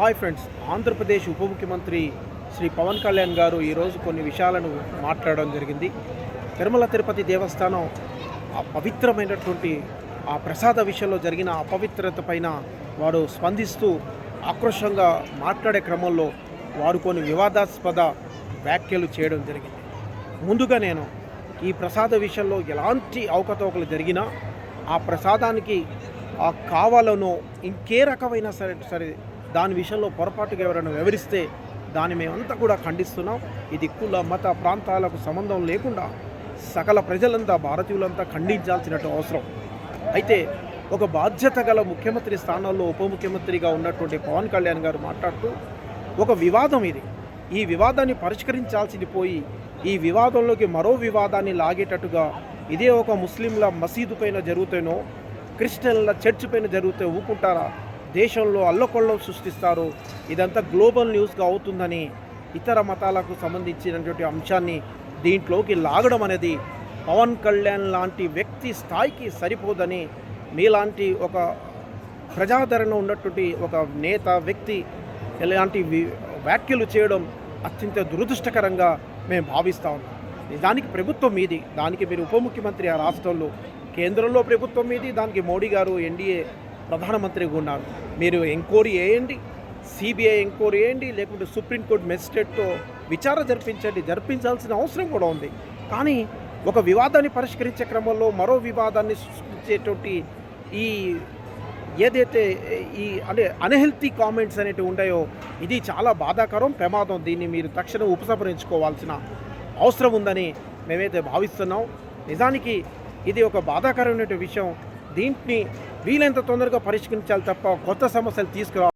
Hi friends Andhra Pradesh ఉప ముఖ్యమంత్రి శ్రీ పవన్ కళ్యాణ్ గారు ఈరోజు కొన్ని విషయాలను మాట్లాడడం జరిగింది. తిరుమల తిరుపతి దేవస్థానం ఆ పవిత్రమైనటువంటి ఆ ప్రసాద విషయంలో జరిగిన అపవిత్రత పైన వారు స్పందిస్తూ ఆక్రోషంగా మాట్లాడే క్రమంలో వారు కొన్ని వివాదాస్పద వ్యాఖ్యలు చేయడం జరిగింది. ముందుగా నేను ఈ ప్రసాద విషయంలో ఎలాంటి అవకతవకలు జరిగినా ఆ ప్రసాదానికి ఆ కావాలనో ఇంకే రకమైన సరే సరే దాని విషయంలో పొరపాటుగా ఎవరైనా వివరిస్తే దాన్ని మేమంతా కూడా ఖండిస్తున్నాం. ఇది కుల మత ప్రాంతాలకు సంబంధం లేకుండా సకల ప్రజలంతా భారతీయులంతా ఖండించాల్సినట్టు అవసరం. అయితే ఒక బాధ్యత గల ముఖ్యమంత్రి స్థానంలో ఉప ముఖ్యమంత్రిగా ఉన్నటువంటి పవన్ కళ్యాణ్ గారు మాట్లాడుతూ ఒక వివాదం ఇది. ఈ వివాదాన్ని పరిష్కరించాల్సింది పోయి ఈ వివాదంలోకి మరో వివాదాన్ని లాగేటట్టుగా ఇదే ఒక ముస్లింల మసీదు పైన జరుగుతేనో క్రిస్టియన్ల చర్చ్ పైన జరిగితే ఊకుంటారా? దేశంలో అల్లకొల్లం సృష్టిస్తారు. ఇదంతా గ్లోబల్ న్యూస్గా అవుతుందని ఇతర మతాలకు సంబంధించినటువంటి అంశాన్ని దీంట్లోకి లాగడం అనేది పవన్ కళ్యాణ్ లాంటి వ్యక్తి స్థాయికి సరిపోదని మీలాంటి ఒక ప్రజాదరణ ఉన్నటువంటి ఒక నేత వ్యక్తి ఇలాంటి వ్యాఖ్యలు చేయడం అత్యంత దురదృష్టకరంగా మేము భావిస్తా ఉన్నాం. దానికి ప్రభుత్వం మీది. దానికి మీరు ఉప ముఖ్యమంత్రి ఆ రాష్ట్రంలో. కేంద్రంలో ప్రభుత్వం మీది. దానికి మోడీ గారు ఎన్డీఏ ప్రధానమంత్రిగా ఉన్నారు. మీరు ఎంక్వైరీ వేయండి సిబిఐ ఎంక్వైరీ వేయండి లేకుంటే సుప్రీంకోర్టు మెజిస్ట్రేట్తో విచారణ జరిపించండి జరిపించాల్సిన అవసరం కూడా ఉంది. కానీ ఒక వివాదాన్ని పరిష్కరించే క్రమంలో మరో వివాదాన్ని సృష్టించేటువంటి ఈ ఏదైతే ఈ అంటే అన్హెల్తీ కామెంట్స్ అనేటివి ఉంటాయో ఇది చాలా బాధాకరం ప్రమాదం. దీన్ని మీరు తక్షణం ఉపసంహరించుకోవాల్సిన అవసరం ఉందని మేమైతే భావిస్తున్నాం. నిజానికి ఇది ఒక బాధాకరమైన విషయం. దీంట్ని వీలైనంత తొందరగా పరిష్కరించాలి తప్ప కొత్త సమస్యలు తీసుకురా